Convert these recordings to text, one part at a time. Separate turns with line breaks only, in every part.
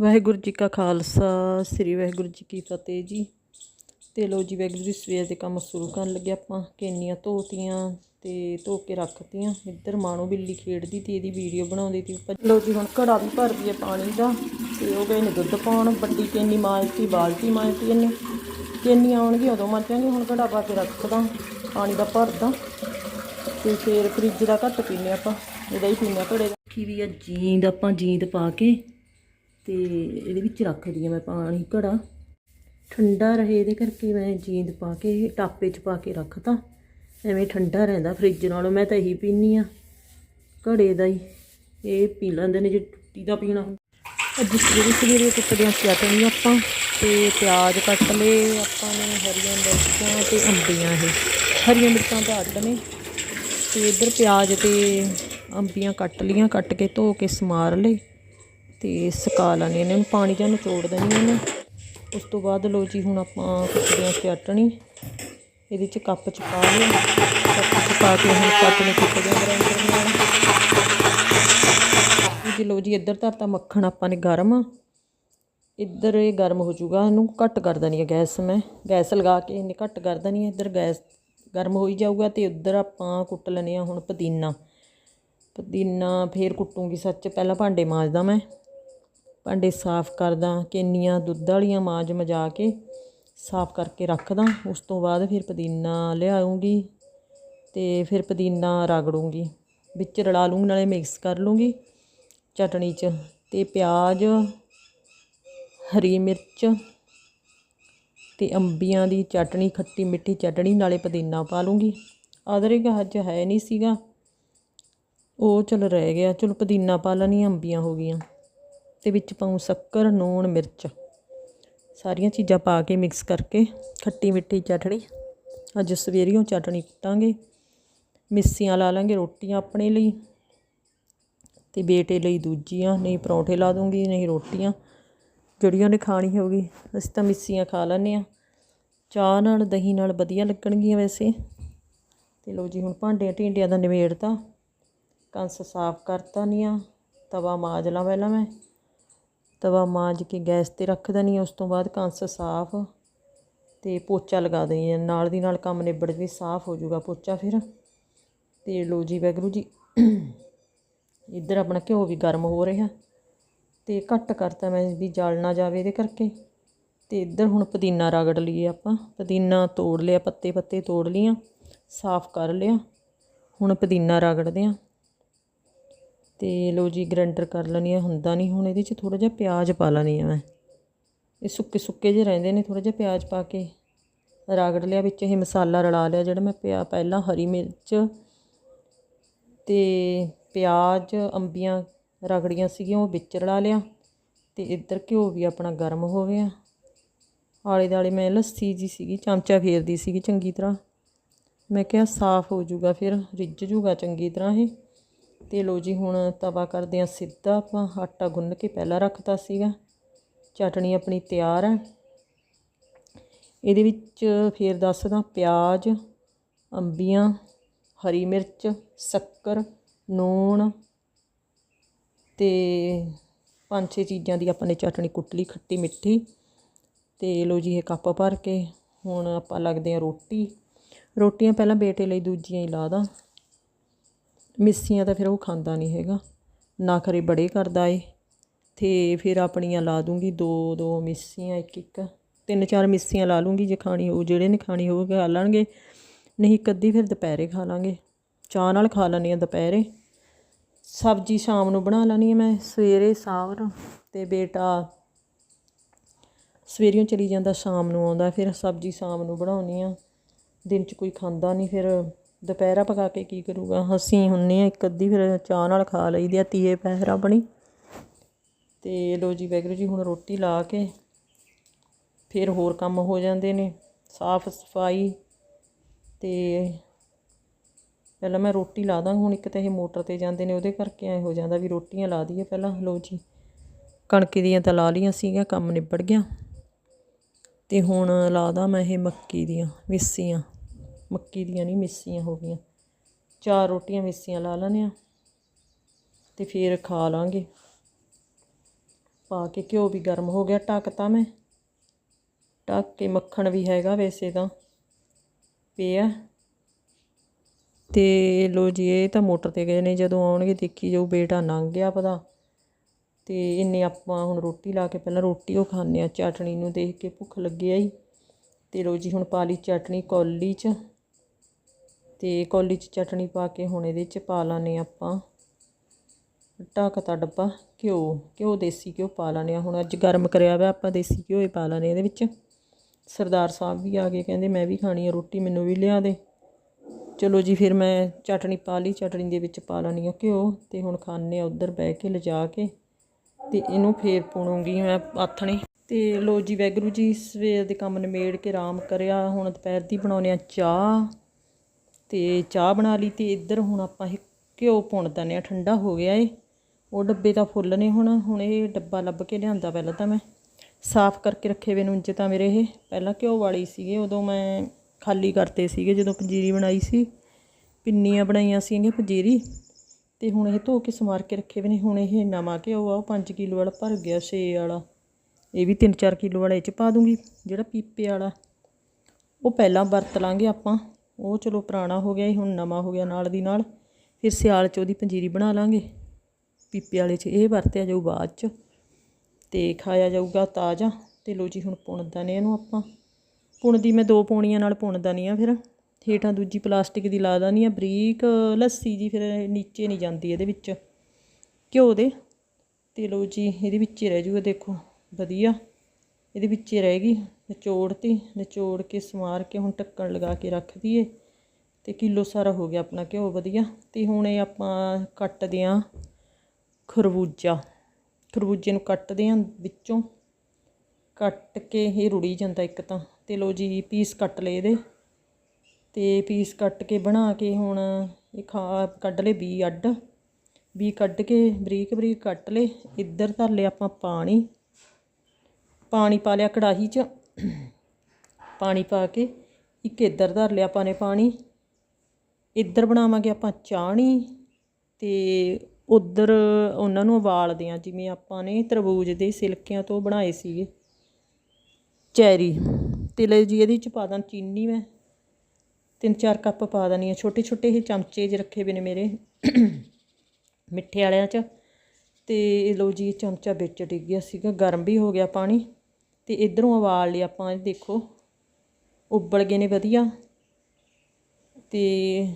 ਵਾਹਿਗੁਰੂ ਜੀ ਕਾ ਖਾਲਸਾ, ਸ੍ਰੀ ਵਾਹਿਗੁਰੂ ਜੀ ਕੀ ਫਤਿਹ ਜੀ। ਤੇ ਲੋ ਜੀ, ਵਾਹਿਗੁਰੂ ਜੀ ਸਵੇਰ ਦੇ ਕੰਮ ਸ਼ੁਰੂ ਕਰਨ ਲੱਗੇ ਆਪਾਂ। ਕੇਨੀਆਂ ਧੋਤੀਆਂ ਤੇ ਧੋ ਕੇ ਰੱਖਤੀਆਂ। ਇੱਧਰ ਮਾਣੋ ਬਿੱਲੀ ਖੇਡਦੀ ਤੀ, ਇਹਦੀ ਵੀਡੀਓ ਬਣਾਉਂਦੀ ਤੀ ਲੋ ਜੀ, ਹੁਣ ਘੜਾ ਵੀ ਭਰ ਦਈਏ ਪਾਣੀ ਦਾ। ਤੇ ਉਹ ਗਏ ਨੇ ਦੁੱਧ ਪਾਉਣ। ਵੱਡੀ ਕੇਨੀ ਮਾਲਤੀ, ਬਾਲਟੀ ਮਾਲਤੀ ਇਹਨੇ। ਕੇਨੀਆਂ ਆਉਣਗੀਆਂ, ਉਦੋਂ ਮਾਚਾਂਗੇ ਹੁਣ ਘੜਾ ਪਾ ਕੇ ਰੱਖਦਾ, ਪਾਣੀ ਦਾ ਭਰਦਾ। ਤੇ ਫਿਰ ਫ੍ਰਿਜ ਦਾ ਘੱਟ ਪੀਨੇ ਆਪਾਂ। ਇਹਦਾ ਹੀ ਪੀਨੇ ਘੜੇ ਦਾ। ਕੀ ਵੀ ਆ, ਜੀਂਦ ਆਪਾਂ ਜੀਂਦ ਪਾ ਕੇ। ਤੇ ਇਹਦੇ ਵਿੱਚ ਰੱਖਦੀ ਦਈਏ ਮੈਂ ਪਾਣੀ ਘੜਾ। ਠੰਡਾ ਰਹੇ ਇਹਦੇ ਕਰਕੇ ਮੈਂ ਜੀਂਦ ਪਾ ਕੇ, ਟਾਪੇ 'ਚ ਪਾ ਕੇ ਰੱਖਤਾ। ਐਵੇਂ ਠੰਡਾ ਰਹਿੰਦਾ ਫ੍ਰਿਜ ਨਾਲੋਂ, ਮੈਂ ਤਾਂ ਇਹੀ ਪੀਨੀ ਆ। ਘੜੇ ਦਾ ਹੀ, ਇਹ ਪੀ ਲੈਂਦੇ ਨੇ ਜੇ ਟੁੱਟੀ ਦਾ ਪੀਣਾ ਹੁੰਦਾ ਅੱਜ ਸਵੇਰੇ ਸਵੇਰੇ ਕੁੱਟਦਿਆਂ ਚਟਨੀ ਆਪਾਂ, ਤੇ ਪਿਆਜ਼ ਕੱਟ ਲਏ, ਆਪਾਂ ਨੇ ਹਰੀਆਂ ਮਿਰਚਾਂ ਤੇ ਅੰਬੀਆਂ ਇਹ। ਹਰੀਆਂ ਮਿਰਚਾਂ ਤਾਂ ਅੱਡ ਨੇ। ਤੇ ਇੱਧਰ ਪਿਆਜ਼ ਤੇ ਅੰਬੀਆਂ ਕੱਟ ਲੀਆਂ ਕੱਟ ਕੇ ਧੋ ਕੇ ਸਮਾਰ ਲਏ। ਤੇ ਸੁਕਾ ਲੈਣੇ ਇਹਨਾਂ। ਨੂੰ ਪਾਣੀ ਜਾਂ ਨਿਚੋੜ ਦੇਣੀ ਇਹਨੂੰ। ਉਸ ਤੋਂ ਬਾਅਦ ਲੋ ਜੀ, ਹੁਣ ਆਪਾਂ ਕੁੱਟਦੇ ਹਾਂ ਚਟਣੀ ਇਹਦੇ ਚ ਕੱਪ ਚ ਪਾ ਲਿਆ ਕੱਪ ਚ ਪਾ ਕੇ ਹੁਣ ਚਟਣੀ ਕੁੱਟਦੇ ਹਾਂ ਗ੍ਰਾਈਂਡਰ ਨਾਲ ਜੀ ਲੋ ਜੀ, ਇੱਧਰ ਧਰਤਾ ਮੱਖਣ ਆਪਾਂ ਨੇ ਗਰਮ ਇੱਧਰ ਇਹ ਗਰਮ ਹੋ ਜਾਊਗਾ, ਇਹਨੂੰ ਘੱਟ ਕਰ ਦੇਣੀ ਹੈ ਗੈਸ ਮੈਂ। ਗੈਸ ਲਗਾ ਕੇ ਇਹਨੇ ਘੱਟ ਕਰ ਦੇਣੀ ਹੈ ਇੱਧਰ ਗੈਸ ਗਰਮ ਹੋਈ ਜਾਊਗਾ ਤੇ ਉੱਧਰ ਆਪਾਂ ਕੁੱਟ ਲੈਣੇ ਆ ਹੁਣ ਪੁਦੀਨਾ। ਪੁਦੀਨਾ ਫੇਰ ਕੁੱਟੂਗੀ ਸੱਚ। ਪਹਿਲਾਂ ਭਾਂਡੇ ਮਾਂਜਦਾ ਮੈਂ। ਭਾਂਡੇ ਸਾਫ਼ ਕਰਦਾ, ਕੇਨੀਆਂ ਦੁੱਧ ਵਾਲੀਆਂ ਮਾਂਜ ਮਜਾ ਕੇ ਸਾਫ਼ ਕਰਕੇ ਰੱਖਦਾ। ਉਸ ਤੋਂ ਬਾਅਦ ਫਿਰ ਪੁਦੀਨਾ ਲਿਆਉਂਗੀ ਤੇ ਫਿਰ ਪੁਦੀਨਾ ਰਗੜੂੰਗੀ, ਵਿੱਚ ਰਲਾ ਲੂੰਗੀ, ਨਾਲੇ ਮਿਕਸ ਕਰ ਲੂੰਗੀ ਚਟਣੀ 'ਚ ਤੇ ਪਿਆਜ਼, ਹਰੀ ਮਿਰਚ ਤੇ ਅੰਬੀਆਂ ਦੀ ਚਟਣੀ, ਖੱਟੀ ਮਿੱਠੀ ਚਟਣੀ, ਨਾਲੇ ਪੁਦੀਨਾ ਪਾ ਲੂੰਗੀ। ਅਦਰਕ ਅੱਜ ਹੈ ਨਹੀਂ ਸੀਗਾ, ਉਹ ਚਲ ਰਹਿ ਗਿਆ। ਚਲੋ ਪੁਦੀਨਾ ਪਾ ਲੈਣੀ ਅੰਬੀਆਂ ਹੋ ਗਈਆਂ। ਤੇ ਵਿੱਚ ਪਾਉਂ ਸ਼ੱਕਰ ਨੂਣ ਮਿਰਚ। ਸਾਰੀਆਂ ਚੀਜ਼ਾਂ ਪਾ ਕੇ ਮਿਕਸ ਕਰਕੇ ਖੱਟੀ ਮਿੱਠੀ ਚਟਣੀ। ਅੱਜ ਸਵੇਰੀਓ ਚਟਣੀ ਕੁੱਟਾਂਗੇ। ਮਿੱਸੀਆਂ ਲਾ ਲਾਂਗੇ ਰੋਟੀਆਂ ਆਪਣੇ ਲਈ ਤੇ ਬੇਟੇ ਲਈ ਦੂਜੀਆਂ। ਨਹੀਂ ਪਰੌਂਠੇ ਲਾ ਦੂੰਗੀ, ਨਹੀਂ ਰੋਟੀਆਂ। ਜਿਹੜੀਆਂ ਨੇ ਖਾਣੀ ਹੋਗੀ ਅਸੀਂ ਤਾਂ ਮਿੱਸੀਆਂ ਖਾ ਲੈਂਦੇ ਆ ਚਾਹ ਨਾਲ, ਦਹੀਂ ਨਾਲ ਵਧੀਆ ਲੱਗਣਗੀਆਂ ਵੈਸੇ। ਤੇ ਲੋ ਜੀ, ਹੁਣ ਭਾਂਡਿਆਂ ਢੀਂਡਿਆਂ ਦਾ ਨਿਬੇੜਤਾ। ਕੰਸ ਸਾਫ਼ ਕਰਤਾ ਨਹੀਂ ਤਵਾ ਮਾਜ ਲਾਂ ਪਹਿਲਾਂ ਮੈਂ। ਤਵਾ ਮਾਂਜ ਕੇ ਗੈਸ ਤੇ ਰੱਖ ਦਨੀ ਆ, ਉਸ ਤੋਂ ਬਾਅਦ ਕੰਸ ਸਾਫ਼ ਤੇ ਪੋਚਾ ਲਗਾ ਦਈ ਨਾਲ ਦੀ ਨਾਲ ਕੰਮ ਨਿਬੜ ਵੀ ਸਾਫ਼ ਹੋ ਜਾਊਗਾ ਪੋਚਾ ਫਿਰ। ਤੇ ਲੋ ਜੀ ਵੈਗਰੂ ਜੀ, ਇੱਧਰ ਆਪਣਾ ਘਿਓ ਵੀ ਗਰਮ ਹੋ ਰਿਹਾ। ਤੇ ਘੱਟ ਕਰਤਾ ਮੈਂ ਵੀ ਜਲ ਨਾ ਜਾਵੇ ਇਹਦੇ ਕਰਕੇ। ਤੇ ਇੱਧਰ ਹੁਣ ਪੁਦੀਨਾ ਰਗੜ ਲਈਏ ਆਪਾਂ। ਪੁਦੀਨਾ ਤੋੜ ਲਿਆ ਪੱਤੇ ਪੱਤੇ ਤੋੜ ਲੀਆਂ ਸਾਫ਼ ਕਰ ਲਿਆ। ਹੁਣ ਪੁਦੀਨਾ ਰਗੜਦੇ ਆ। ਤੇ ਲੋ ਜੀ ਗ੍ਰਾਈਂਡਰ ਕਰ ਲੈਣੀ ਆ ਹੁੰਦਾ ਨਹੀਂ ਹੁਣ ਇਹਦੇ 'ਚ ਥੋੜਾ ਜਿਹਾ ਪਿਆਜ਼ ਪਾ ਲੈਣੀ ਆ ਮੈਂ। ਇਹ ਸੁੱਕੇ ਸੁੱਕੇ ਜਿਹੇ ਰਹਿੰਦੇ ਨੇ ਥੋੜਾ ਜਿਹਾ ਪਿਆਜ਼ ਪਾ ਕੇ। ਰਗੜ ਲਿਆ ਵਿੱਚ, ਇਹ ਮਸਾਲਾ ਰਲਾ ਲਿਆ ਜਿਹੜਾ ਮੈਂ ਪਿਆ ਪਹਿਲਾਂ, ਹਰੀ ਮਿਰਚ ਤੇ ਪਿਆਜ਼, ਅੰਬੀਆਂ ਰਗੜੀਆਂ ਸੀਗੀਆਂ, ਉਹ ਵਿੱਚ ਰਲਾ ਲਿਆ ਤੇ ਇੱਧਰ ਘਿਓ ਵੀ ਆਪਣਾ ਗਰਮ ਹੋ ਗਿਆ। ਆਲੇ ਦਾਲੇ ਮੈਂ ਲੱਸੀ ਜੀ ਸੀਗੀ, ਚਮਚਾ ਫੇਰਦੀ ਸੀਗੀ ਚੰਗੀ ਤਰ੍ਹਾਂ। ਮੈਂ ਕਿਹਾ ਸਾਫ਼ ਹੋ ਜਾਊਗਾ ਫਿਰ, ਰਿੱਝ ਜੂਗਾ ਚੰਗੀ ਤਰ੍ਹਾਂ ਇਹ। ਤੇ ਲੋ ਜੀ, ਹੁਣ ਤਵਾ ਕਰਦੇ ਆ ਸਿੱਧਾ ਆਪਾਂ। ਆਟਾ ਗੁੰਨ ਕੇ ਪਹਿਲਾਂ ਰੱਖਤਾ ਸੀਗਾ। ਚਟਣੀ ਆਪਣੀ ਤਿਆਰ ਹੈ ਇਹਦੇ ਵਿੱਚ ਫੇਰ ਦੱਸਦਾ ਪਿਆਜ਼, ਅੰਬੀਆਂ, ਹਰੀ ਮਿਰਚ, ਸ਼ੱਕਰ ਨੂਣ ਤੇ ਪੰਜ ਛੇ ਚੀਜ਼ਾਂ ਦੀ ਆਪਾਂ ਨੇ ਚਟਣੀ ਕੁੱਟ ਲਈ ਖੱਟੀ ਮਿੱਠੀ ਤੇ ਲੋ ਜੀ, ਇਹ ਕੱਪ ਭਰ ਕੇ ਹੁਣ ਆਪਾਂ ਲੱਗਦੇ ਆ ਰੋਟੀ। ਰੋਟੀਆਂ ਪਹਿਲਾਂ ਬੇਟੇ ਲਈ ਦੂਜੀਆਂ ਹੀ ਲਾ ਦਾਂ। ਮਿੱਸੀਆਂ ਤਾਂ ਫਿਰ ਉਹ ਖਾਂਦਾ ਨਹੀਂ ਹੈਗਾ। ਨਾ ਨਖਰੇ ਬੜੇ ਕਰਦਾ ਏ। ਤੇ ਫਿਰ ਆਪਣੀਆਂ ਲਾ ਦੂੰਗੀ ਦੋ ਦੋ ਮਿੱਸੀਆਂ ਇੱਕ ਇੱਕ। ਤਿੰਨ, ਚਾਰ ਮਿੱਸੀਆਂ ਲਾ ਲੂੰਗੀ ਜੇ ਖਾਣੀ ਹੋਊ ਜਿਹੜੇ ਨੇ ਖਾਣੀ ਹੋਊ ਖਾ ਲੈਣਗੇ। ਨਹੀਂ ਇੱਕ ਅੱਧੀ ਫਿਰ ਦੁਪਹਿਰੇ ਖਾ ਲਾਂਗੇ। ਚਾਹ ਨਾਲ ਖਾ ਲੈਣੀ ਆ ਦੁਪਹਿਰੇ। ਸਬਜ਼ੀ ਸ਼ਾਮ ਨੂੰ ਬਣਾ ਲੈਣੀ ਆ ਮੈਂ। ਸਵੇਰੇ ਸਾਵਰ ਤੇ ਬੇਟਾ ਸਵੇਰੀਆਂ ਚਲੀ ਜਾਂਦਾ, ਸ਼ਾਮ ਨੂੰ ਆਉਂਦਾ। ਫਿਰ ਸਬਜ਼ੀ ਸ਼ਾਮ ਨੂੰ ਬਣਾਉਣੀ ਆ ਦਿਨ 'ਚ ਕੋਈ ਖਾਂਦਾ ਨਹੀਂ ਫਿਰ ਦੁਪਹਿਰਾ ਪਕਾ ਕੇ ਕੀ ਕਰੂਗਾ? ਅਸੀਂ ਹੁੰਨੇ ਆ, ਇੱਕ ਅੱਧੀ ਫਿਰ ਚਾਹ ਨਾਲ ਖਾ ਲਈਦੀ ਆ, ਤੀਏ ਪਹਿਰ ਆਪਣੀ ਤੇ ਲੋ ਜੀ ਵੈਗਰੂ ਜੀ, ਹੁਣ ਰੋਟੀ ਲਾ ਕੇ ਫਿਰ ਹੋਰ ਕੰਮ ਹੋ ਜਾਂਦੇ ਨੇ, ਸਾਫ਼ ਸਫ਼ਾਈ। ਤੇ ਪਹਿਲਾਂ ਮੈਂ ਰੋਟੀ ਲਾ ਦਾਂ, ਹੁਣ ਇੱਕ ਤਾਂ ਇਹ ਮੋਟਰ ਤੇ ਜਾਂਦੇ ਨੇ, ਉਹਦੇ ਕਰਕੇ ਐ ਹੋ ਜਾਂਦਾ ਵੀ ਰੋਟੀਆਂ ਲਾ ਦਈਏ ਪਹਿਲਾਂ। ਲੋ ਜੀ, ਕਣਕ ਦੀਆਂ ਤਾਂ ਲਾ ਲੀਆਂ ਸੀਗਾ ਕੰਮ ਨਿਬੜ ਗਿਆ। ਤੇ ਹੁਣ ਲਾ ਦਾਂ ਮੈਂ ਇਹ ਮੱਕੀ ਦੀਆਂ ਵਿਸੀਆਂ ਮੱਕੀ ਦੀਆਂ ਨਹੀਂ, ਮਿੱਸੀਆਂ ਹੋ ਗਈਆਂ। ਚਾਰ ਰੋਟੀਆਂ ਮਿੱਸੀਆਂ ਲਾ ਲੈਣੇ ਆ ਤੇ ਫਿਰ ਖਾ ਲਾਂਗੇ। ਪਾ ਕੇ ਘਿਓ ਵੀ ਗਰਮ ਹੋ ਗਿਆ ਢੱਕਤਾ ਮੈਂ। ਢੱਕ ਕੇ ਮੱਖਣ ਵੀ ਹੈਗਾ ਵੈਸੇ ਤਾਂ। ਪਿਆ। ਤੇ ਲੋ ਜੀ, ਇਹ ਤਾਂ ਮੋਟਰ ਤੇ ਗਏ ਨੇ, ਜਦੋਂ ਆਉਣਗੇ ਦੇਖੀ ਜਾਊ, ਬੇਟਾ ਲੰਘ ਗਿਆ ਪਤਾ ਤੇ ਇੰਨੇ ਆਪਾਂ ਹੁਣ ਰੋਟੀ ਲਾ ਕੇ ਪਹਿਲਾਂ ਰੋਟੀ ਉਹ ਖਾਣੇ ਆ ਚਟਣੀ ਨੂੰ ਦੇਖ ਕੇ ਭੁੱਖ ਲੱਗੀ ਆਈ ਤੇ ਲੋ ਜੀ, ਹੁਣ ਪਾ ਲਈ ਚਟਣੀ ਕੌਲੀ 'ਚ। ਤੇ ਕੌਲੀ 'ਚ ਚਟਣੀ ਪਾ ਕੇ ਹੁਣ ਇਹਦੇ 'ਚ ਪਾ ਲਾਨੇ ਆਪਾਂ। ਢੱਕਤਾ ਡੱਬਾ, ਘਿਓ ਘਿਓ ਦੇਸੀ ਘਿਓ ਪਾ ਲਾਨੇ ਆ ਹੁਣ ਅੱਜ ਗਰਮ ਕਰਿਆ ਹੋਇਆ ਆਪਾਂ ਦੇਸੀ ਘਿਓ ਹੀ ਪਾ ਲਾਨੇ ਇਹਦੇ ਵਿੱਚ। ਸਰਦਾਰ ਸਾਹਿਬ ਵੀ ਆ ਗਏ, ਕਹਿੰਦੇ ਮੈਂ ਵੀ ਖਾਣੀ ਆ ਰੋਟੀ, ਮੈਨੂੰ ਵੀ ਲਿਆ ਦੇ। ਚਲੋ ਜੀ, ਫਿਰ ਮੈਂ ਚਟਣੀ ਪਾ ਲਈ, ਚਟਣੀ ਦੇ ਵਿੱਚ ਪਾ ਲਾਨੀ ਆ ਘਿਓ ਤੇ ਹੁਣ ਖਾਣੇ ਆ ਉਧਰ ਬਹਿ ਕੇ ਲਿਜਾ ਕੇ ਤੇ ਇਹਨੂੰ ਫੇਰ ਪੁਣੂੰਗੀ ਮੈਂ ਆਥਣੇ ਤੇ ਲੋ ਜੀ ਵੈਗਰੂ ਜੀ, ਸਵੇਰ ਦੇ ਕੰਮ ਨਿਮੇੜ ਕੇ ਆਰਾਮ ਕਰਿਆ। ਹੁਣ ਦੁਪਹਿਰ ਦੀ ਬਣਾਉਨੇ ਆ ਚਾਹ। ਤੇ ਚਾਹ ਬਣਾ ਲਈ ਤੇ ਇੱਧਰ ਹੁਣ ਆਪਾਂ ਇਹ ਘਿਓ ਭੁੰਨ ਦਿੰਦੇ ਆ ਠੰਡਾ ਹੋ ਗਿਆ ਏ। ਉਹ ਡੱਬੇ ਤਾਂ ਫੁੱਲ ਨੇ ਹੁਣ ਹੁਣ ਇਹ ਡੱਬਾ ਲੱਭ ਕੇ ਲਿਆਂਦਾ ਪਹਿਲਾਂ ਤਾਂ ਮੈਂ। ਸਾਫ਼ ਕਰਕੇ ਰੱਖੇ ਵੇ ਨੂੰ ਇੰਜ ਤਾਂ ਮੇਰੇ ਇਹ। ਪਹਿਲਾਂ ਘਿਓ ਵਾਲੀ ਸੀਗੇ, ਉਦੋਂ ਮੈਂ ਖਾਲੀ ਕਰਤੇ ਸੀਗੇ ਜਦੋਂ ਪੰਜੀਰੀ ਬਣਾਈ ਸੀ। ਪਿੰਨੀਆਂ ਬਣਾਈਆਂ ਸੀਗੀਆਂ ਪੰਜੀਰੀ। ਤੇ ਹੁਣ ਇਹ ਧੋ ਕੇ ਸਮਾਰ ਕੇ ਰੱਖੇ ਵੇ ਨੇ। ਹੁਣ ਇਹ ਨਵਾਂ ਘਿਓ ਆ, ਉਹ 5 ਕਿਲੋ ਵਾਲਾ ਭਰ ਗਿਆ 6 ਵਾਲਾ। ਇਹ ਵੀ 3-4 ਕਿਲੋ ਵਾਲੇ ਇਹ ਚ ਪਾ ਦੂੰਗੀ, ਜਿਹੜਾ ਪੀਪੇ ਵਾਲਾ। ਉਹ ਪਹਿਲਾਂ ਵਰਤ ਲਾਂਗੇ ਆਪਾਂ। ਉਹ ਚਲੋ ਪੁਰਾਣਾ ਹੋ ਗਿਆ ਇਹ ਹੁਣ ਨਵਾਂ ਹੋ ਗਿਆ ਨਾਲ ਦੀ ਨਾਲ। ਫਿਰ ਸਿਆਲ 'ਚ ਉਹਦੀ ਪੰਜੀਰੀ ਬਣਾ ਲਾਂਗੇ। ਪੀਪੇ ਵਾਲੇ 'ਚ ਇਹ ਵਰਤਿਆ ਜਾਊ ਬਾਅਦ 'ਚ। ਤੇ ਖਾਇਆ ਜਾਊਗਾ ਤਾਜ਼ਾ। ਤੇ ਲੋ ਜੀ ਹੁਣ ਪੁਣਦਾ ਨੇ ਇਹਨੂੰ ਆਪਾਂ। ਪੁਣਦੀ ਮੈਂ ਦੋ ਪੌਣੀਆਂ ਨਾਲ ਪੁਣਦਾ ਨਹੀਂ ਆ ਫਿਰ। ਹੇਠਾਂ ਦੂਜੀ ਪਲਾਸਟਿਕ ਦੀ ਲਾ ਦਾਨੀ ਆ। ਬਰੀਕ ਲੱਸੀ ਜੀ ਫਿਰ ਨੀਚੇ ਨਹੀਂ ਜਾਂਦੀ ਇਹਦੇ ਵਿੱਚ। ਘਿਓ ਦੇ। ਤੇ ਲੋ ਜੀ ਇਹਦੇ ਵਿੱਚ ਹੀ ਰਹਿ ਜੂਗਾ ਦੇਖੋ। ਵਧੀਆ। ਇਹਦੇ ਵਿੱਚ ਹੀ ਰਹੇਗੀ ਨਿਚੋੜ ਤੇ ਨਿਚੋੜ ਕੇ ਸਮਾਰ ਕੇ ਹੁਣ ਢੱਕਣ ਲਗਾ ਕੇ ਰੱਖ ਦਈਏ। ਤੇ ਕਿਲੋ ਸਾਰਾ ਹੋ ਗਿਆ ਆਪਣਾ ਘਿਓ ਵਧੀਆ। ਤੇ ਹੁਣ ਇਹ ਆਪਾਂ ਕੱਟਦੇ ਆਂ ਖਰਬੂਜਾ। ਖਰਬੂਜੇ ਨੂੰ ਕੱਟਦੇ ਆਂ ਵਿੱਚੋਂ। ਕੱਟ ਕੇ ਇਹ ਰੁੜੀ ਜਾਂਦਾ ਇੱਕ ਤਾਂ। ਤੇ ਲੋ ਜੀ, ਪੀਸ ਕੱਟ ਲਏ ਇਹਦੇ। ਤੇ ਪੀਸ ਕੱਟ ਕੇ ਬਣਾ ਕੇ ਹੁਣ ਇਹ ਖਾ ਕੱਢ ਲਏ ਬੀ ਅੱਡ। ਬੀ ਕੱਢ ਕੇ ਬਰੀਕ ਬਰੀਕ ਕੱਟ ਲਏ। ਇੱਧਰ ਧਰ ਲਿਆ ਆਪਾਂ ਪਾਣੀ। ਪਾਣੀ ਪਾ ਲਿਆ ਕੜਾਹੀ 'ਚ। ਪਾਣੀ ਪਾ ਕੇ ਇੱਕ ਇੱਧਰ ਧਰ ਲਿਆ ਆਪਾਂ ਨੇ ਪਾਣੀ। ਇੱਧਰ ਬਣਾਵਾਂਗੇ ਆਪਾਂ ਚਾਣੀ ਤੇ ਉਧਰ ਉਹਨਾਂ ਨੂੰ ਉਬਾਲਦੇ ਆ ਜਿਵੇਂ ਆਪਾਂ ਨੇ ਤਰਬੂਜ ਦੇ ਸਿਲਕਿਆਂ ਤੋਂ ਬਣਾਏ ਸੀਗੇ। ਚੈਰੀ। ਤੇ ਲੈ ਜੀ ਇਹਦੇ 'ਚ ਪਾ ਦਾਂ ਚੀਨੀ ਮੈਂ। ਤਿੰਨ ਚਾਰ ਕੱਪ ਪਾ ਦਨੀ ਆ। ਛੋਟੇ ਛੋਟੇ ਇਹ ਚਮਚੇ ਜਿਹੇ ਰੱਖੇ ਵੇ ਨੇ ਮੇਰੇ ਮਿੱਠੇ ਵਾਲਿਆਂ 'ਚ। ਤੇ ਲੋ ਜੀ ਚਮਚਾ ਵਿੱਚ ਡਿੱਗ ਗਿਆ ਸੀਗਾ। ਗਰਮ ਵੀ ਹੋ ਗਿਆ ਪਾਣੀ। ਤੇ ਇਧਰੋਂ ਉਬਾਲ ਲਿਆ ਆਪਾਂ ਇਹ ਦੇਖੋ, ਉਬਲ ਗਏ ਨੇ ਵਧੀਆ। ਤੇ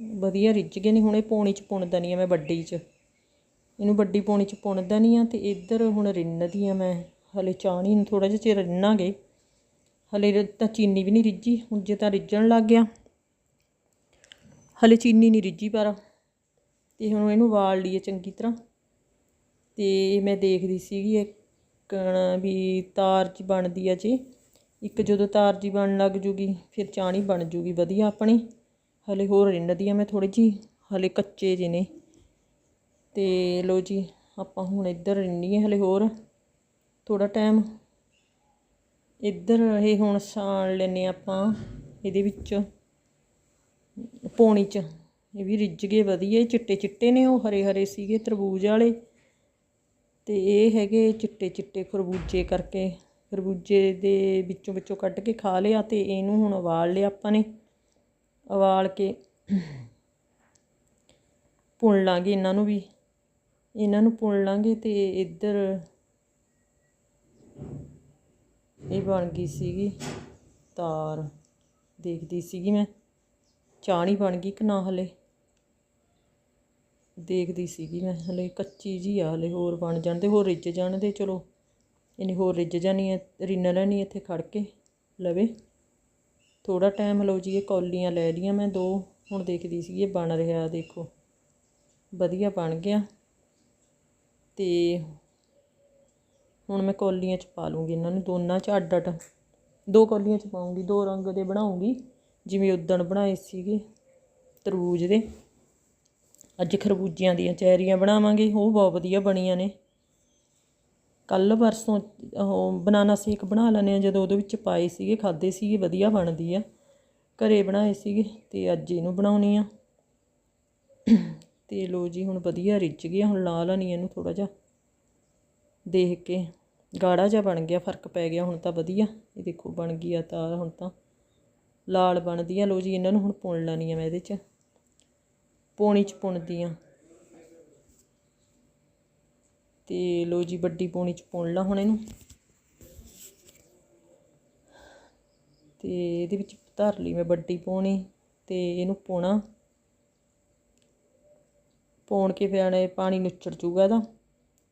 ਵਧੀਆ ਰਿੱਝ ਗਏ ਨੇ, ਹੁਣ ਇਹ ਪੌਣੀ 'ਚ ਪੁਣ ਨਹੀਂ ਆ ਮੈਂ ਵੱਡੀ 'ਚ। ਇਹਨੂੰ ਵੱਡੀ ਪੌਣੀ 'ਚ ਪੁਣ ਨਹੀਂ ਆ ਤੇ ਇੱਧਰ ਹੁਣ ਰਿੰਨਦੀ ਆ ਮੈਂ। ਹਲੇ ਚਾਣੀ ਨੂੰ ਥੋੜਾ ਜਿਹਾ ਚਿਰ ਰਿੰਨਾਂਗੇ। ਹਲੇ ਤਾਂ ਚੀਨੀ ਵੀ ਨਹੀਂ ਰਿੱਝੀ, ਹੁਣ ਜੇ ਤਾਂ ਰਿੱਝਣ ਲੱਗ ਗਿਆ। ਹਲੇ ਚੀਨੀ ਨਹੀਂ ਰਿੱਝੀ ਪਰ। ਤੇ ਹੁਣ ਇਹਨੂੰ ਵਾਲ ਲਈਏ ਚੰਗੀ ਤਰ੍ਹਾਂ। ਤੇ ਮੈਂ ਦੇਖਦੀ ਸੀਗੀ ਕਣ ਵੀ ਤਾਰ ਜੀ ਬਣਦੀ ਆ ਜੀ। ਇੱਕ ਜਦੋਂ ਤਾਰ ਜੀ ਬਣਨ ਲੱਗ ਜੂਗੀ, ਫਿਰ ਚਾਣੀ ਬਣ ਜੂਗੀ, ਵਧੀਆ ਆਪਣੀ। ਹਲੇ ਹੋਰ ਰਿੰਨਦੀ ਆ ਮੈਂ ਥੋੜੀ ਜੀ ਹਲੇ ਕੱਚੇ ਜਿਹੇ ਨੇ। ਤੇ ਲੋ ਜੀ, ਆਪਾਂ ਹੁਣ ਇੱਧਰ ਰਿੰਨੀਏ ਹਲੇ ਹੋਰ। ਥੋੜਾ ਟਾਈਮ। ਇੱਧਰ ਇਹ ਹੁਣ ਸਾਣ ਲੈਨੇ ਆਪਾਂ ਇਹਦੇ ਵਿੱਚ। ਪੌਣੀ 'ਚ। ਇਹ ਵੀ ਰਿੱਝ ਗਏ, ਵਧੀਆ ਚਿੱਟੇ ਚਿੱਟੇ ਨੇ ਉਹ ਹਰੇ ਹਰੇ ਸੀਗੇ, ਤਰਬੂਜ ਵਾਲੇ। ਤੇ ਇਹ ਹੈਗੇ ਚਿੱਟੇ ਚਿੱਟੇ ਖਰਬੂਜੇ ਕਰਕੇ। ਖਰਬੂਜੇ ਦੇ ਵਿੱਚੋਂ ਵਿੱਚੋਂ ਕੱਢ ਕੇ ਖਾ ਲਿਆ ਤੇ ਇਹਨੂੰ ਹੁਣ ਉਬਾਲ ਲਿਆ ਆਪਾਂ ਨੇ। ਉਬਾਲ ਕੇ ਭੁੰਨ ਲਾਂਗੇ ਇਹਨਾਂ ਨੂੰ ਵੀ। ਇਹਨਾਂ ਨੂੰ ਭੁੰਨ ਲਾਂਗੇ ਤੇ ਇੱਧਰ ਇਹ ਬਣ ਗਈ ਸੀਗੀ ਤਾਰ। ਦੇਖਦੀ ਸੀਗੀ ਮੈਂ। ਚਾਣੀ ਬਣ ਗਈ ਕਿ ਨਾ ਹਲੇ। ਦੇਖਦੀ ਸੀਗੀ ਮੈਂ, ਹਲੇ ਕੱਚੀ ਜੀ ਆ, ਹਲੇ ਹੋਰ ਬਣ ਜਾਣ ਤੇ ਹੋਰ ਰਿੱਝ ਜਾਣ ਦੇ, ਚਲੋ। ਇਹਨੇ ਹੋਰ ਰਿੱਝ ਜਾਣੀ ਹੈ ਰਿੰਨ ਲੈਣੀ ਇੱਥੇ ਖੜ ਕੇ, ਲਵੇ। ਥੋੜਾ ਟਾਈਮ ਲਓ ਜੀ, ਇਹ ਕੌਲੀਆਂ ਲੈ ਲੀਆਂ ਮੈਂ ਦੋ, ਹੁਣ ਦੇਖਦੀ ਸੀਗੀ ਇਹ ਬਣ ਰਿਹਾ, ਦੇਖੋ। ਵਧੀਆ ਬਣ ਗਿਆ। ਤੇ ਹੁਣ ਮੈਂ ਕੌਲੀਆਂ 'ਚ ਪਾ ਲੂੰਗੀ ਇਹਨਾਂ ਨੂੰ, ਦੋਨਾਂ 'ਚ ਅੱਡ ਅੱਡ। ਦੋ ਕੌਲੀਆਂ 'ਚ ਪਾਉਂਗੀ, ਦੋ ਰੰਗ ਦੇ ਬਣਾਉਂਗੀ, ਜਿਵੇਂ ਉਦਣ ਬਣਾਏ ਸੀਗੇ, ਤਰਬੂਜ ਦੇ। ਅੱਜ ਖਰਬੂਜਿਆਂ ਦੀਆਂ ਚੈਰੀਆਂ ਬਣਾਵਾਂਗੇ, ਉਹ ਬਹੁਤ ਵਧੀਆ ਬਣੀਆਂ ਨੇ। ਕੱਲ ਪਰਸੋਂ ਉਹ ਬਨਾਨਾ ਸ਼ੇਕ ਬਣਾ ਲੈਣੇ ਆ ਜਦੋਂ ਉਹਦੇ ਵਿੱਚ ਪਾਏ ਸੀਗੇ ਖਾਦੇ ਸੀਗੇ, ਵਧੀਆ ਬਣਦੀ ਆ। ਘਰੇ ਬਣਾਏ ਸੀਗੇ ਤੇ ਅੱਜ ਇਹਨੂੰ ਬਣਾਉਣੀ ਆ। ਤੇ ਲੋ ਜੀ, ਹੁਣ ਵਧੀਆ ਰਿੱਝ ਗਿਆ, ਹੁਣ ਲਾ ਲੈਣੀ ਇਹਨੂੰ ਥੋੜਾ ਜਿਹਾ। ਦੇਖ ਕੇ ਗਾੜਾ ਜਿਹਾ ਬਣ ਗਿਆ, ਫ਼ਰਕ ਪੈ ਗਿਆ, ਹੁਣ ਤਾਂ ਵਧੀਆ। ਇਹ ਦੇਖੋ ਬਣ ਗਈ ਆ ਤਾਂ ਹੁਣ ਤਾਂ। ਲਾਲ ਬਣਦੀ ਆ। ਲੋ ਜੀ, ਇਹਨਾਂ ਨੂੰ ਹੁਣ ਪੁਣ ਲੈਣੀ ਆ ਮੈਂ ਇਹਦੇ 'ਚ। ਪੌਣੀ 'ਚ ਪੁਣਦੀ ਆ। ਤੇ ਲੋ ਜੀ, ਵੱਡੀ ਪੌਣੀ 'ਚ ਪੁਣ ਲਾ ਹੁਣ ਇਹਨੂੰ। ਤੇ ਇਹਦੇ ਵਿੱਚ ਧਰ ਲਈ ਮੈਂ ਵੱਡੀ ਪੌਣੀ ਤੇ ਇਹਨੂੰ ਪਾਉਣਾ ਪਾਉਣ ਕੇ ਫਿਰ ਇਹ ਪਾਣੀ ਨੁੱਚੜ ਜੂਗਾ ਇਹਦਾ।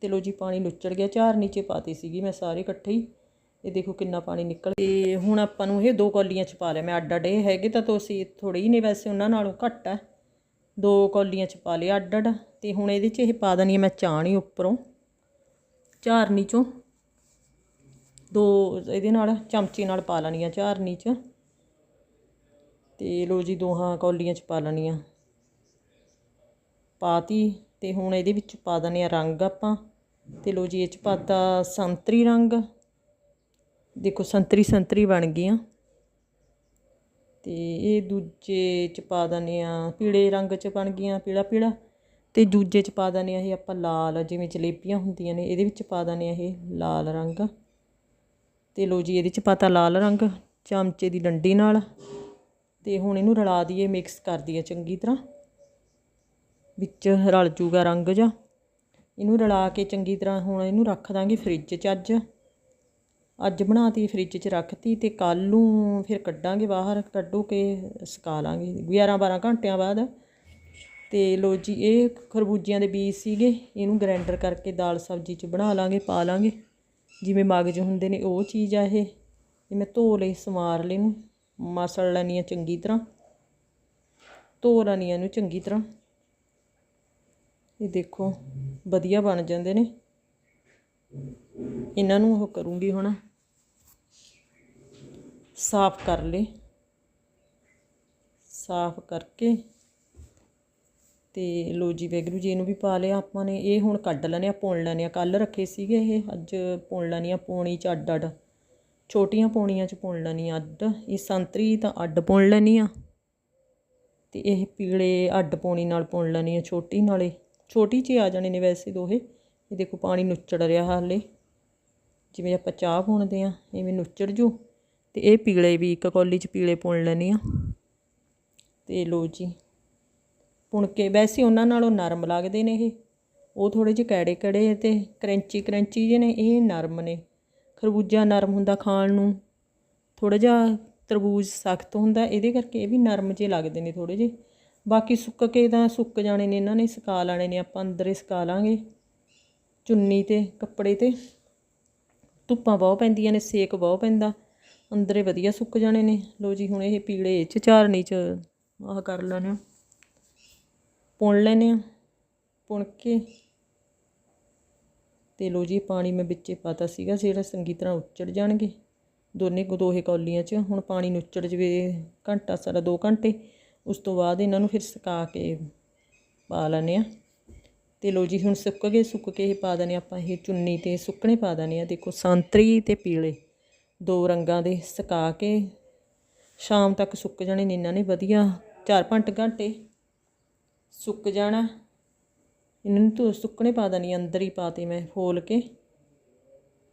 ਤੇ ਲੋ ਜੀ, ਪਾਣੀ ਨੁੱਚੜ ਗਿਆ ਚਾਰ ਨੀਚੇ ਪਾਤੀ ਸੀਗੀ ਮੈਂ ਸਾਰੇ ਇਕੱਠੇ ਹੀ। ਇਹ ਦੇਖੋ ਕਿੰਨਾ ਪਾਣੀ ਨਿਕਲ ਤੇ ਹੁਣ ਆਪਾਂ ਨੂੰ ਇਹ ਦੋ ਕੌਲੀਆਂ ਚ ਪਾ ਲਿਆ। ਮੈਂ ਅੱਡ ਅੱਡ ਇਹ ਹੈਗੇ ਤਾਂ ਤੁਸੀਂ ਥੋੜੇ ਹੀ ਨੇ ਵੈਸੇ ਉਹਨਾਂ ਨਾਲੋਂ ਘੱਟ ਹੈ ਦੋ ਕੌਲੀਆਂ ਚ ਪਾ ਲਿਆ ਅੱਡ ਅੱਡ ਤੇ ਹੁਣ ਇਹਦੇ ਚ ਇਹ ਪਾ ਦਣੀ ਮੈਂ ਚਾਣੀ ਉੱਪਰੋਂ। ਝਾਰਨੀ ਚੋਂ ਦੋ ਇਹਦੇ ਨਾਲ ਚਮਚੇ ਨਾਲ ਪਾ ਲੈਣੀ ਆ ਝਾਰਨੀ ਚ। ਤੇ ਲੋ ਜੀ ਦੋਹਾਂ ਕੌਲੀਆਂ ਚ ਪਾ ਲੈਣੀਆਂ ਪਾਤੀ ਤੇ ਹੁਣ ਇਹਦੇ ਵਿੱਚ ਪਾ ਦਨੇ ਆ ਰੰਗ ਆਪਾਂ। ਤੇ ਲੋ ਜੀ ਇਹ ਚ ਪਾਤਾ ਸੰਤਰੀ ਰੰਗ। ਦੇਖੋ ਸੰਤਰੀ ਸੰਤਰੀ ਬਣ ਗਈਆਂ। ਅਤੇ ਇਹ ਦੂਜੇ ਚ ਪਾ ਦਿੰਦੇ ਹਾਂ, ਪੀਲੇ ਰੰਗ ਚ ਬਣ ਗਈਆਂ ਪੀਲਾ ਪੀਲਾ ਅਤੇ ਦੂਜੇ ਚ ਪਾ ਦਿੰਦੇ ਹਾਂ ਇਹ ਆਪਾਂ ਲਾਲ, ਜਿਵੇਂ ਜਲੇਬੀਆਂ ਹੁੰਦੀਆਂ ਨੇ, ਇਹਦੇ ਵਿੱਚ ਪਾ ਦਿੰਦੇ ਹਾਂ ਇਹ ਲਾਲ ਰੰਗ। ਅਤੇ ਲੋ ਜੀ, ਇਹਦੇ ਚ ਪਾਤਾ ਲਾਲ ਰੰਗ, ਚਮਚੇ ਦੀ ਡੰਡੀ ਨਾਲ। ਅਤੇ ਹੁਣ ਇਹਨੂੰ ਰਲਾ ਦਈਏ ਮਿਕਸ ਕਰ ਦਈਏ ਚੰਗੀ ਤਰ੍ਹਾਂ। ਵਿੱਚ ਰਲ ਜੂਗਾ ਰੰਗ ਜਾ ਇਹਨੂੰ ਰਲਾ ਕੇ ਚੰਗੀ ਤਰ੍ਹਾਂ ਹੁਣ ਇਹਨੂੰ ਰੱਖ ਦਾਂਗੇ ਫ੍ਰਿਜ 'ਚ ਅੱਜ। ਅੱਜ ਬਣਾਤੀ, ਫ੍ਰਿਜ 'ਚ ਰੱਖਤੀ ਤੇ ਕੱਲ ਨੂੰ ਫਿਰ ਕੱਢਾਂਗੇ ਬਾਹਰ, ਕੱਢੋ ਕੇ ਸੁਕਾ ਲਾਂਗੇ। 11 12 ਘੰਟਿਆਂ ਬਾਅਦ। ਤੇ ਲੋ ਜੀ, ਇਹ ਖਰਬੂਜਿਆਂ ਦੇ ਬੀਜ ਸੀਗੇ, ਇਹਨੂੰ ਗ੍ਰਾਈਂਡਰ ਕਰਕੇ ਦਾਲ ਸਬਜ਼ੀ 'ਚ ਬਣਾ ਲਾਂਗੇ, ਪਾ ਲਾਂਗੇ। ਜਿਵੇਂ ਮਗਜ ਹੁੰਦੇ ਨੇ, ਉਹ ਚੀਜ਼ ਆ ਇਹ। ਇਹ ਮੈਂ ਧੋ ਲਈ ਸਮਾਰ ਲਈ ਨੂੰ ਮਸਲ ਲੈਣੀ ਆ ਚੰਗੀ ਤਰ੍ਹਾਂ। ਧੋ ਲੈਣੀ ਆ ਇਹਨੂੰ ਚੰਗੀ ਤਰ੍ਹਾਂ। ਇਹ ਦੇਖੋ, ਵਧੀਆ ਬਣ ਜਾਂਦੇ ਨੇ। ਇਹਨਾਂ ਨੂੰ ਉਹ ਕਰੂੰਗੀ ਹੁਣ। ਸਾਫ਼ ਕਰ ਲਏ ਸਾਫ਼ ਕਰਕੇ ਤੇ ਲੋ ਜੀ ਵੈਗਰੂ ਜੀ, ਇਹਨੂੰ ਵੀ ਪਾ ਲਿਆ ਆਪਾਂ ਨੇ। ਇਹ ਹੁਣ ਕੱਢ ਲੈਣੇ ਆ ਪੁਣ ਲੈਣੇ ਆ। ਕੱਲ ਰੱਖੇ ਸੀਗੇ ਇਹ, ਅੱਜ ਪੁਣ ਲੈਣੀ ਆ, ਪੌਣੀ ਚ ਅੱਡ ਅੱਡ। ਛੋਟੀਆਂ ਪੌਣੀਆਂ ਚ ਪੁਣ ਲੈਣੀ ਅੱਡ। ਇਹ ਸੰਤਰੀ ਤਾਂ ਅੱਡ ਪੁਣ ਲੈਣੀ ਆ। ਤੇ ਇਹ ਪੀਲੇ ਅੱਡ ਪੌਣੀ ਨਾਲ ਪੁਣ ਲੈਣੀ ਆ, ਛੋਟੀ ਨਾਲੇ। ਛੋਟੀ 'ਚ ਆ ਜਾਣੇ ਨੇ ਵੈਸੇ ਦੋਹੇ। ਇਹ ਦੇਖੋ ਪਾਣੀ ਨੁੱਚੜ ਰਿਹਾ ਹਾਲੇ। ਜਿਵੇਂ ਆਪਾਂ ਚਾਹ ਪੁਣਦੇ ਆ ਐਵੇਂ ਨੁੱਚੜ ਜੂ। ਤੇ ਇਹ ਪੀਲੇ ਵੀ, ਇੱਕ ਕੌਲੀ 'ਚ ਪੀਲੇ ਪੁਣ ਲੈਣੇ ਆ ਤੇ ਲੋ ਜੀ, ਪੁਣ ਕੇ ਵੈਸੇ ਉਹਨਾਂ ਨਾਲੋਂ ਨਰਮ ਲੱਗਦੇ ਨੇ ਇਹ। ਉਹ ਥੋੜੇ ਜਿਹੇ ਕੈੜੇ ਕੜੇ ਤੇ ਕਰੰਚੀ ਕਰੰਚੀ ਜਿਹੇ ਨੇ, ਇਹ ਨਰਮ ਨੇ। ਖਰਬੂਜਾ ਨਰਮ ਹੁੰਦਾ ਖਾਣ ਨੂੰ। ਥੋੜਾ ਜਿਹਾ ਤਰਬੂਜ ਸਖਤ ਹੁੰਦਾ, ਇਹਦੇ ਕਰਕੇ ਇਹ ਵੀ ਨਰਮ ਜਿਹੇ ਲੱਗਦੇ ਨੇ ਥੋੜੇ ਜਿਹੇ। ਬਾਕੀ ਸੁੱਕ ਕੇ ਤਾਂ ਸੁੱਕ ਜਾਣੇ ਨੇ ਇਹਨਾਂ ਨੇ, ਸੁਕਾ ਲੈਣੇ ਨੇ ਆਪਾਂ, ਅੰਦਰੇ ਸੁਕਾ ਲਾਂਗੇ। ਚੁੰਨੀ ਤੇ, ਕੱਪੜੇ ਤੇ। ਧੁੱਪਾਂ ਬਹੁਤ ਪੈਂਦੀਆਂ ਨੇ, ਸੇਕ ਬਹੁਤ ਪੈਂਦਾ। ਅੰਦਰੇ ਵਧੀਆ ਸੁੱਕ ਜਾਣੇ ਨੇ। ਲੋ ਜੀ, ਹੁਣ ਇਹ ਪੀਲੇ ਚ ਝਾਰਨੀ ਚ ਆਹ ਕਰ ਲੈਣੇ ਪੁਣ ਲੈਨੇ ਆ, ਪੁਣ ਕੇ। ਤੇ ਲੋ ਜੀ, ਪਾਣੀ ਮੈਂ ਵਿੱਚੇ ਪਾਤਾ ਸੀਗਾ, ਜਿਹੜਾ ਚੰਗੀ ਤਰ੍ਹਾਂ ਉੱਚੜ ਜਾਣਗੇ। ਦੋਨੇ ਦੋਹੇ ਕੌਲੀਆਂ 'ਚ, ਹੁਣ ਪਾਣੀ ਨੂੰ ਉੱਚੜ ਜਵੇ ਘੰਟਾ, ਸਾਰਾ 2 ਘੰਟੇ। ਉਸ ਤੋਂ ਬਾਅਦ ਇਹਨਾਂ ਨੂੰ ਫਿਰ ਸੁਕਾ ਕੇ ਪਾ ਲੈਣੇ ਆ। ਤੇ ਲੋ ਜੀ, ਹੁਣ ਸੁੱਕ ਗਏ, ਸੁੱਕ ਕੇ ਇਹ ਪਾ ਦਨੇ ਆਪਾਂ, ਇਹ ਚੁੰਨੀ ਤੇ ਸੁੱਕਣੇ ਪਾ ਦਨੇ ਆ। ਦੇਖੋ, ਸੰਤਰੀ ਤੇ ਪੀਲੇ। ਦੋ ਰੰਗਾਂ ਦੇ ਸੁਕਾ ਕੇ ਸ਼ਾਮ ਤੱਕ ਸੁੱਕ ਜਾਣੇ ਨੇ ਇਹਨਾਂ ਨੇ ਵਧੀਆ। 4-5 ਘੰਟੇ ਸੁੱਕ ਜਾਣਾ। ਇਹਨਾਂ ਨੂੰ ਧੋ ਸੁੱਕਣੇ ਪਾ ਦਨੀ ਅੰਦਰ ਹੀ ਪਾਤੇ ਮੈਂ ਫੋਲ ਕੇ।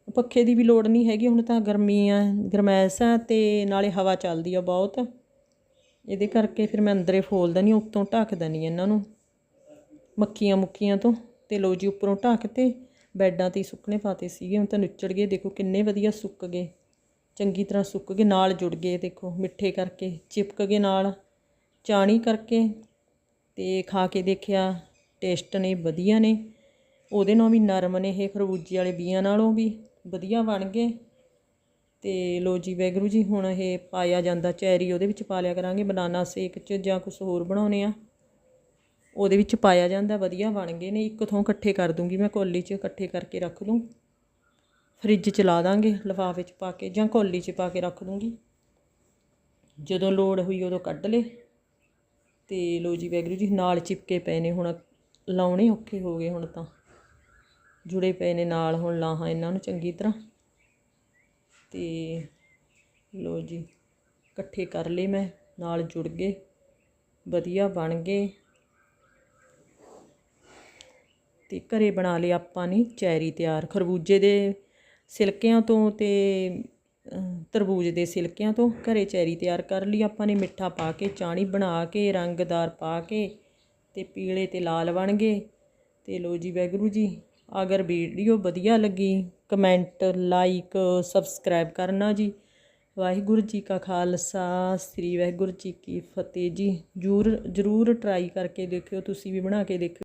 ਪੱਖੇ ਦੀ ਵੀ ਲੋੜ ਨਹੀਂ ਹੈਗੀ, ਹੁਣ ਤਾਂ ਗਰਮੀ ਆ, ਗਰਮੈਸ਼ ਆ ਤੇ ਨਾਲੇ ਹਵਾ ਚੱਲਦੀ ਆ ਬਹੁਤ। ਇਹਦੇ ਕਰਕੇ ਫਿਰ ਮੈਂ ਅੰਦਰੇ ਫੋਲ ਦਨੀ ਉੱਤੋਂ ਢੱਕ ਦਨੀ ਇਹਨਾਂ ਨੂੰ, ਮੱਖੀਆਂ ਮੁੱਖੀਆਂ ਤੋਂ। ਤੇ ਲੋ ਜੀ, ਉੱਪਰੋਂ ਢੱਕ ਤੇ ਬੈੱਡਾਂ ਤੇ ਹੀ ਸੁੱਕਣੇ ਪਾਤੇ ਸੀਗੇ, ਹੁਣ ਤਾਂ ਨੁੱਚੜ ਗਏ, ਦੇਖੋ ਕਿੰਨੇ ਵਧੀਆ ਸੁੱਕ ਗਏ। ਚੰਗੀ ਤਰ੍ਹਾਂ ਸੁੱਕ ਗਏ, ਨਾਲ ਜੁੜ ਗਏ, ਦੇਖੋ, ਮਿੱਠੇ ਕਰਕੇ, ਚਿਪਕ ਗਏ ਨਾਲ, ਚਾਣੀ ਕਰਕੇ ਤੇ ਖਾ ਕੇ ਦੇਖਿਆ, ਟੇਸਟ ਨੇ ਵਧੀਆ ਨੇ। ਉਹਦੇ ਨਾਲ ਵੀ ਨਰਮ ਨੇ ਇਹ ਖਰਬੂਜੇ ਵਾਲੇ ਬੀਆਂ ਨਾਲੋਂ ਵੀ, ਵਧੀਆ ਬਣ ਗਏ। ਤੇ ਲੋ ਜੀ ਵੈਗਰੂ ਜੀ, ਹੁਣ ਇਹ ਪਾਇਆ ਜਾਂਦਾ ਚੈਰੀ, ਉਹਦੇ ਵਿੱਚ ਪਾ ਲਿਆ ਕਰਾਂਗੇ ਬਨਾਨਾ ਸ਼ੇਕ 'ਚ ਜਾਂ ਕੁਝ ਹੋਰ ਬਣਾਉਨੇ ਆ। ਉਹਦੇ ਵਿੱਚ ਪਾਇਆ ਜਾਂਦਾ, ਵਧੀਆ ਬਣ ਗਏ ਨੇ। ਇੱਕ ਥੋਂ ਇਕੱਠੇ ਕਰ ਦੂੰਗੀ ਮੈਂ, ਕੋਲੀ 'ਚ ਇਕੱਠੇ ਕਰਕੇ ਰੱਖ ਲੂੰ ਫਰਿੱਜ 'ਚ ਲਾ ਦਾਂਗੇ, ਲਿਫਾਫੇ 'ਚ ਪਾ ਕੇ ਜਾਂ ਕੋਲੀ 'ਚ ਪਾ ਕੇ ਰੱਖ ਦੂੰਗੀ। ਜਦੋਂ ਲੋੜ ਹੋਈ ਉਦੋਂ ਕੱਢ ਲੇ ਤੇ ਲੋ ਜੀ ਵੈਗਰੂ ਜੀ, ਨਾਲ ਚਿਪਕੇ ਪਏ ਨੇ ਹੁਣ, ਲਾਉਣੇ ਔਖੇ ਹੋ ਗਏ ਹੁਣ ਤਾਂ। ਜੁੜੇ ਪਏ ਨੇ ਨਾਲ ਹੁਣ ਲਾਹਾਂ ਇਹਨਾਂ ਨੂੰ ਚੰਗੀ ਤਰ੍ਹਾਂ। ਤੇ ਲੋ ਜੀ, ਇਕੱਠੇ ਕਰ ਲਏ ਮੈਂ, ਨਾਲ ਜੁੜ ਗਏ, ਵਧੀਆ ਬਣ ਗਏ। ਤੇ ਤੇ ਘਰੇ ਬਣਾ ਲਏ ਆਪਾਂ ਨੇ ਚੈਰੀ ਤਿਆਰ, ਖਰਬੂਜੇ ਦੇ ਸਿਲਕਿਆਂ ਤੋਂ ਤੇ ਤਰਬੂਜ ਦੇ ਸਿਲਕਿਆਂ ਤੋਂ ਘਰੇ ਚੈਰੀ ਤਿਆਰ ਕਰ ਲਈ। ਆਪਾਂ ਨੇ ਮਿੱਠਾ ਪਾ ਕੇ, ਚਾਣੀ ਬਣਾ ਕੇ, ਰੰਗਦਾਰ ਪਾ ਕੇ ਤੇ ਪੀਲੇ ਤੇ ਲਾਲ ਬਣ ਗਏ। ਤੇ ਲੋ ਜੀ ਵੈਗਰੂ ਜੀ, ਅਗਰ ਵੀਡੀਓ ਵਧੀਆ ਲੱਗੀ, ਕਮੈਂਟ, ਲਾਈਕ, ਸਬਸਕ੍ਰਾਈਬ ਕਰਨਾ ਜੀ। ਵਾਹਿਗੁਰੂ ਜੀ ਕਾ ਖਾਲਸਾ, ਸ੍ਰੀ ਵਾਹਿਗੁਰੂ ਜੀ ਕੀ ਫਤਿਹ ਜੀ। ਜਰੂਰ ਜਰੂਰ ਟਰਾਈ ਕਰਕੇ ਦੇਖਿਓ, ਤੁਸੀਂ ਵੀ ਬਣਾ ਕੇ ਦੇਖਿਓ।